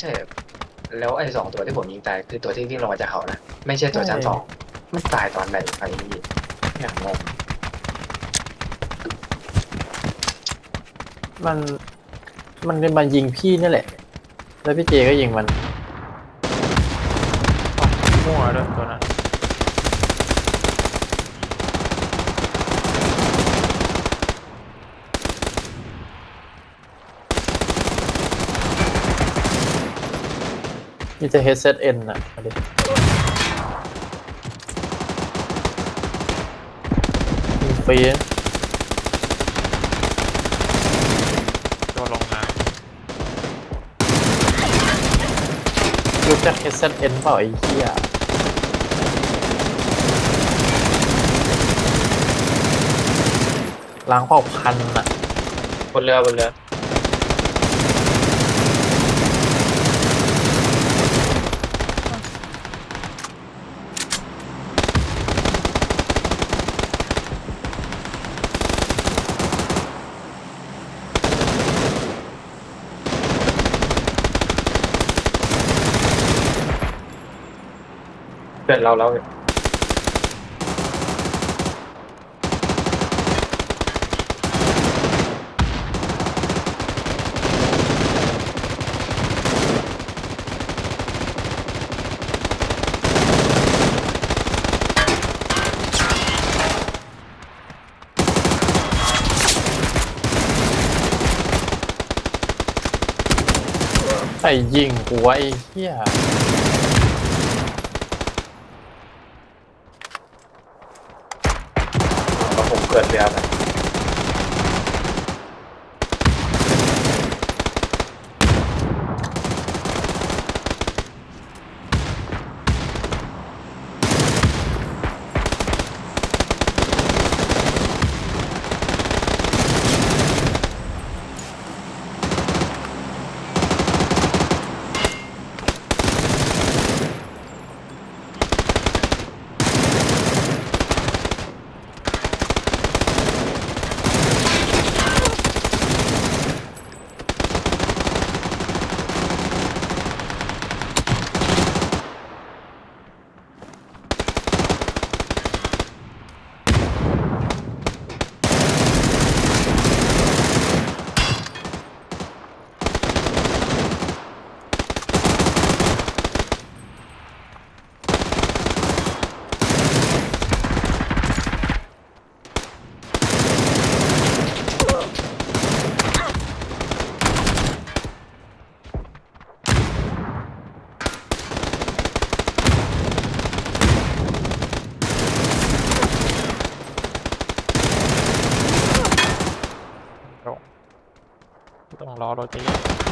ใช่แล้วไอ้สองตัวที่ผมยิงตายคือตัวที่วิ่งลงมาจากเขานะไม่ใช่ตัวชั้นสองมันตายตอนไหนไอ้นี่อย่างงงมันมันเป็นมายิงพี่นี่แหละ แล้วพี่เจก็ยิงมันมั่วด้วยตัวนั้น มีแต่ HZN อะเอาดิยิงฟรีนะตัวลงน้รู้จัก HZN เปล่าไอ้เหี้ยล้างเผ่าพันธุ์อะบนเรือบนเรือ พื่อนเราแล้วไอ้ยิงหัวไอ้เหี้ย ก็ผม เกิดเรือไปำลงต้องรอรถจะเยอะ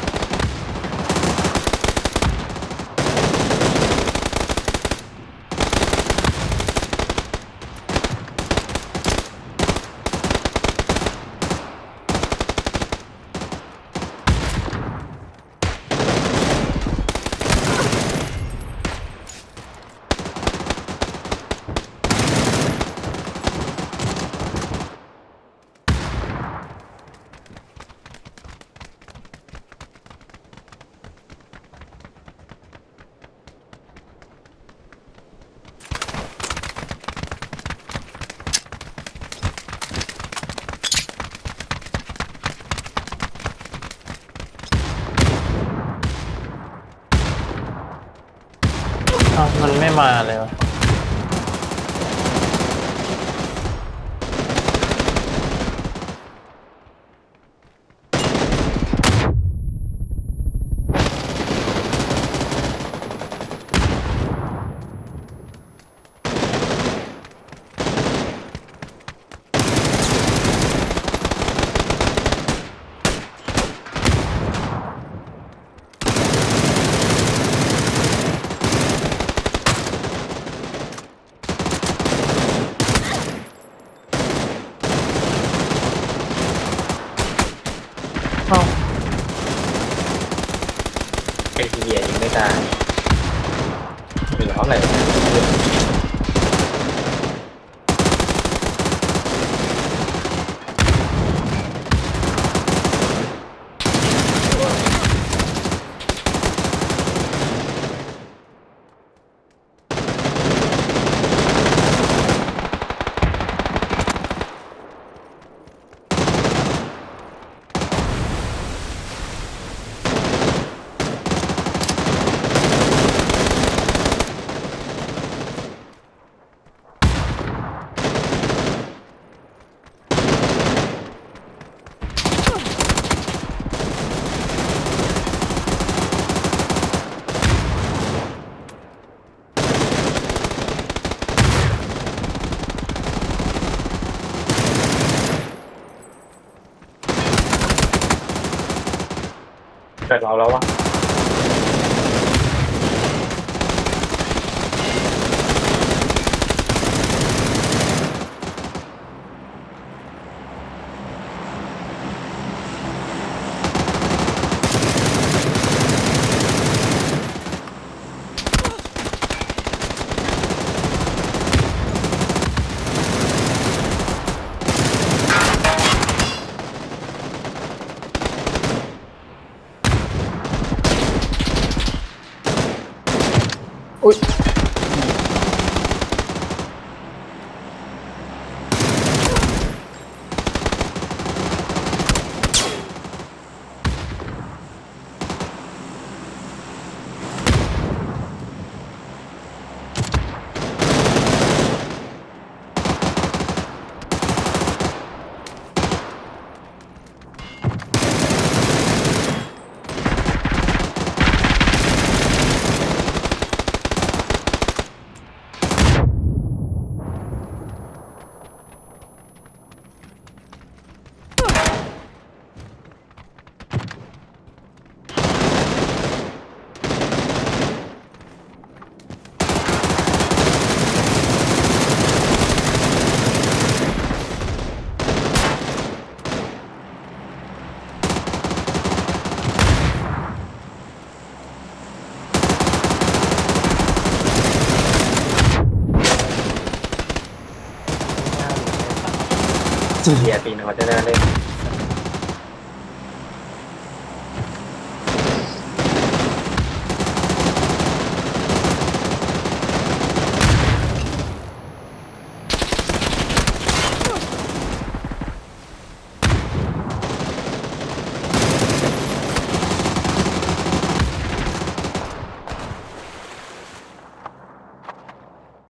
มันไม่มาเลยวะ ไอ้เหี้ยยิงไม่ตายเหรืออะไร เกิดเราแล้ววะ อุ้ เฮียตีนเขาจะได้เล่น